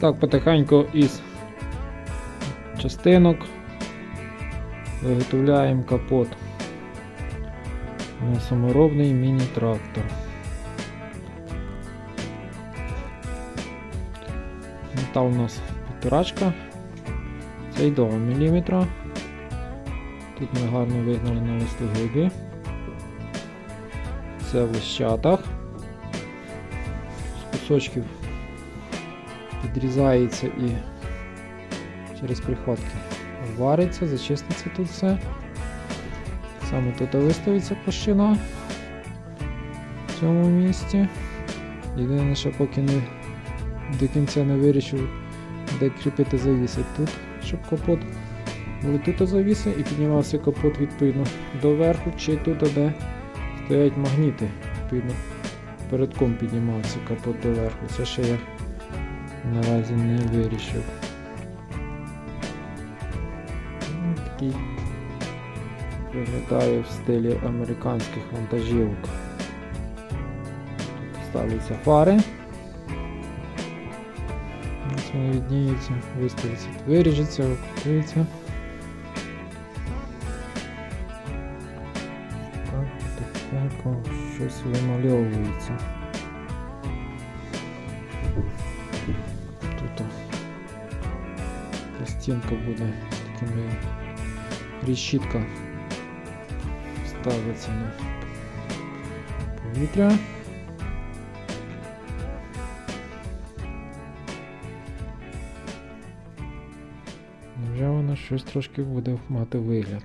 так потихеньку із частинок виготовляємо капот на саморобний міні-трактор. Метал у нас півторачка, цей 2 мм. Тут ми гарно вигнали на листогибі. Це в лищатах. З кусочків підрізається і через прихватки вариться, зачиститься тут все. Саме тут виставиться площина в цьому місці. Єдине, що поки не до кінця не вирішив, де кріпити завіси тут, щоб капот були тут завіси і піднімався капот відповідно до верху, чи тут, де стоять магніти. Відповідно, передком піднімався капот до верху. Це ще я наразі не вирішив. Ну, Такий виглядає в стилі американських вантажівок. Тут ставляться фари. Ось вони відніються, виставиться, виріжеться, окупується. Так, щось вимальовується. Пластинка буде такими решітка ставиться на повітря. Вже вона щось трошки буде мати вигляд.